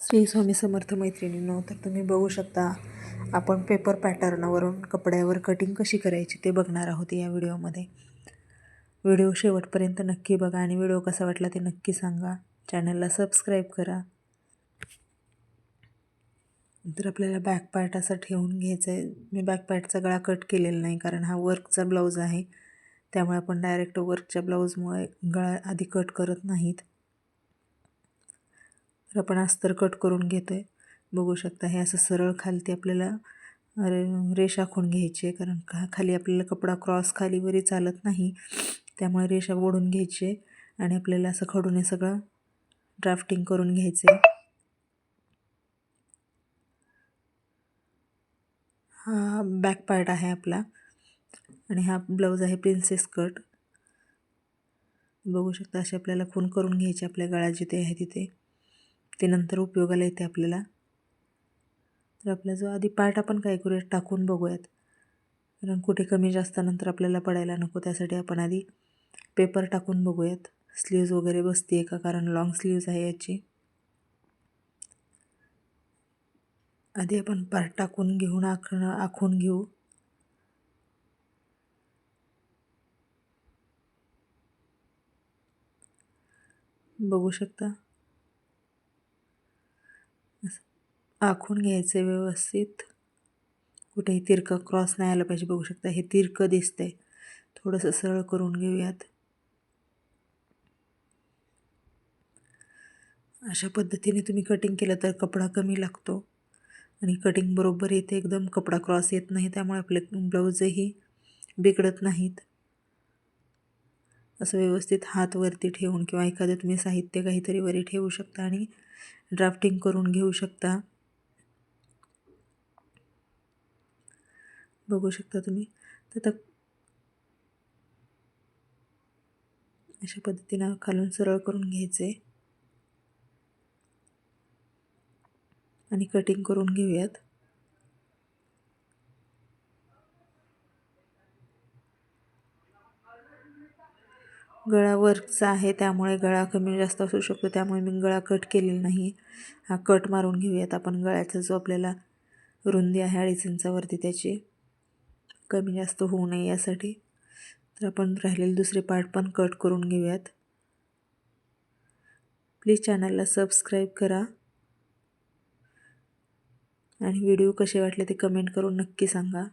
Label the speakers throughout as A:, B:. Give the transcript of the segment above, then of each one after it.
A: श्री स्वामी समर्थ मैत्रिणींनो तर तुम्ही बघू शकता आपण पेपर पॅटर्नवरून कपड्यावर कटिंग कशी करायची ते बघणार आहोत या व्हिडिओमध्ये. व्हिडिओ शेवटपर्यंत नक्की बघा आणि व्हिडिओ कसा वाटला ते नक्की सांगा. चॅनलला सबस्क्राईब करा. तर आपल्याला बॅक पार्ट असा ठेवून घ्यायचा आहे मी बॅक पार्टचा गळा कट केलेला नाही कारण हा वर्कचा ब्लाऊज आहे. त्यामुळे आपण डायरेक्ट वर्कच्या ब्लाऊजमुळे गळा आधी कट करत नाहीत. तर आपण अस्तर कट करून घेतो आहे बघू शकता हे असं सरळ खालती आपल्याला रे रेष आखून घ्यायची आहे कारण का खाली आपल्याला कपडा क्रॉस खालीवरी चालत नाही त्यामुळे रेषा ओढून घ्यायची आहे आणि आपल्याला असं खडून हे सगळं ड्राफ्टिंग करून घ्यायचं आहे. हा बॅक पार्ट आहे आपला आणि हा ब्लाऊज आहे प्रिन्सेस कट. बघू शकता असे आपल्याला खून करून घ्यायचे आपल्या गळा जिथे आहे तिथे. ते नंतर उपयोगाला येते आपल्याला. तर आपला जो आधी पार्ट आपण काय करूया टाकून बघूयात. कारण कुठे कमी जास्त नंतर आपल्याला पडायला नको त्यासाठी आपण आधी पेपर टाकून बघूयात. स्लीव्ज वगैरे बसते आहे का? कारण लॉंग स्लीव्ज आहे याची. आधी आपण पार्ट टाकून घेऊन आखणं आखून घेऊ. बघू शकता? आखून घ्यायचं आहे व्यवस्थित. कुठेही तिरकं क्रॉस नाही आलं पाहिजे बघू शकता. हे तिरकं दिसतंय. थोडंसं सरळ करून घेऊयात. अशा पद्धतीने तुम्ही कटिंग केलं तर कपडा कमी लागतो. आणि कटिंग बरोबर येते. एकदम कपडा क्रॉस येत नाही. त्यामुळे आपले ब्लाऊजही बिघडत नाहीत. असं व्यवस्थित हात वरती ठेवून किंवा एखादं तुम्ही साहित्य काहीतरी वरी ठेवू शकता आणि ड्राफ्टिंग करून घेऊ शकता. बघू शकता तुम्ही. तर अशा पद्धतीनं खालून सरळ करून घ्यायचे. आणि कटिंग करून घेऊयात. गळा वर्कचा आहे त्यामुळे गळा कमी जास्त असू शकतो. त्यामुळे मी गळा कट केलेला नाही. हा कट मारून घेऊयात आपण. गळ्याचा जो आपल्याला रुंदी आहे अडीच इंचावरती त्याची. कमी जास्त होऊ नये यासाठी. तर आपण राहिलेले दुसरे पार्ट पण कट करून घेऊयात. प्लीज चॅनलला सबस्क्राईब करा. आणि व्हिडिओ कसे वाटले ते कमेंट करून नक्की सांगा.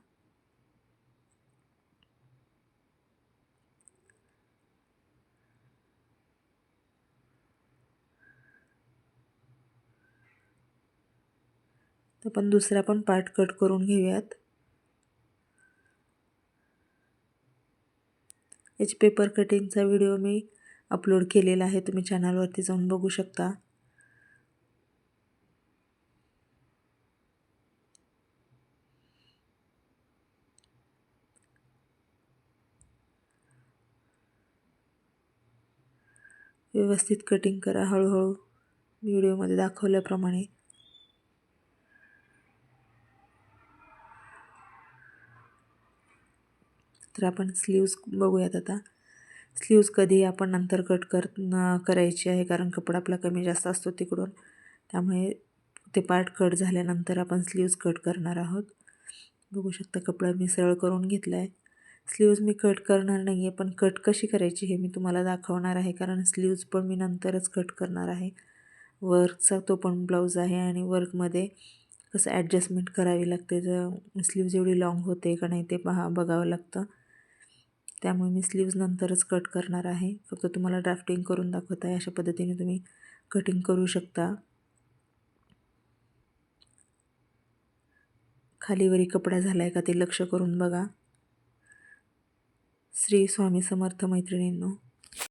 A: आपण दुसरा पण पार्ट कट करून घेऊयात. याची पेपर कटिंगचा व्हिडिओ मी अपलोड केलेला आहे. तुम्ही चॅनलवरती जाऊन बघू शकता. व्यवस्थित कटिंग करा. हळूहळू व्हिडिओमध्ये दाखवल्याप्रमाणे. तर आपण स्लीव्ज बघूयात आता. स्लीव्ज कधी आपण नंतर कट कर करायची आहे कारण कपडा आपला कमी जास्त असतो तिकडून. त्यामुळे ते पार्ट कट झाल्यानंतर आपण स्लीव्ज कट करणार आहोत. बघू शकता कपडा मी सरळ करून घेतला आहे स्लीव्ज मी कट करणार नाही आहे पण कट कशी करायची हे मी तुम्हाला दाखवणार आहे कारण स्लीव्ज पण मी नंतरच कट करणार आहे. वर्कचा तो पण ब्लाऊज आहे आणि वर्कमध्ये कसं ॲडजस्टमेंट करावी लागते जर स्लीव्ज एवढी लाँग होते का नाही ते पहा बघावं लागतं. त्यामुळे मी स्लीव्ज नंतरच कट करणार आहे. फक्त तुम्हाला ड्राफ्टिंग करून दाखवत आहे अशा पद्धतीने तुम्ही कटिंग करू शकता. खालीवरी कपडा झाला आहे का ते लक्ष करून बघा. श्री स्वामी समर्थ मैत्रिणींनो